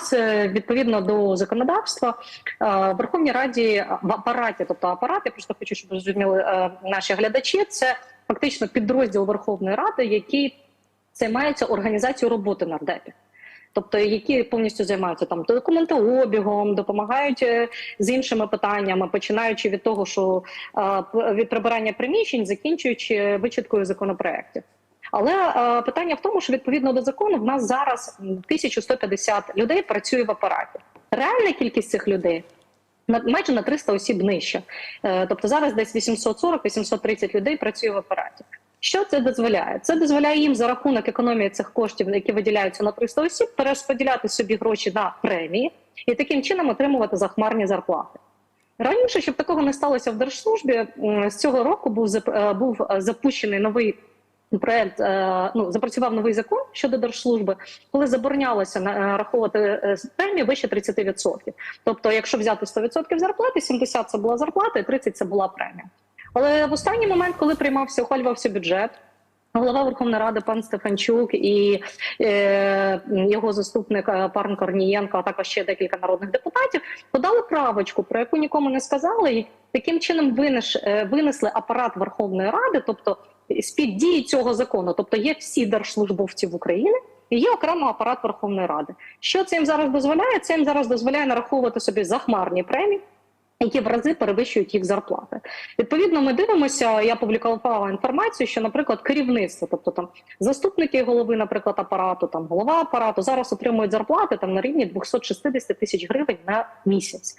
нас е, відповідно до законодавства е, в Верховній Раді в апараті, тобто апарат, я просто хочу, щоб розуміли е, наші глядачі. Це фактично підрозділ Верховної Ради, який займається організацією роботи нардепів. Тобто, які повністю займаються там документообігом, допомагають е, з іншими питаннями, починаючи від того, що е, від прибирання приміщень, закінчуючи вичиткою законопроєктів. Але е, питання в тому, що відповідно до закону в нас зараз м, 1150 людей працює в апараті. Реальна кількість цих людей на майже на 300 осіб нижче. Е, тобто зараз десь 840-830 людей працює в апараті. Що це дозволяє? Це дозволяє їм за рахунок економії цих коштів, які виділяються на 300 осіб, перерозподіляти собі гроші на премії і таким чином отримувати захмарні зарплати. Раніше, щоб такого не сталося в держслужбі, з цього року був е, був е, запущений новий проект. е, Ну запрацював новий закон щодо держслужби, коли заборонялося е, рахувати е, премії вище 30%. Тобто, якщо взяти 100% зарплати, 70% це була зарплата, і 30% це була премія. Але в останній момент, коли приймався, ухвалювався бюджет. Голова Верховної Ради пан Стефанчук і е, його заступник пан Корнієнко, а також ще декілька народних депутатів подали правочку, про яку нікому не сказали, і таким чином винеш, винесли апарат Верховної Ради, тобто з під дії цього закону, тобто є всі держслужбовці в Україні. І є окремо апарат Верховної Ради. Що це їм зараз дозволяє? Це їм зараз дозволяє нараховувати собі захмарні премії, які в рази перевищують їх зарплати. Відповідно, ми дивимося. Я публікувала інформацію, що, наприклад, керівництво, тобто там заступники голови, наприклад, апарату, там голова апарату, зараз отримують зарплати там на рівні 260 тисяч гривень на місяць.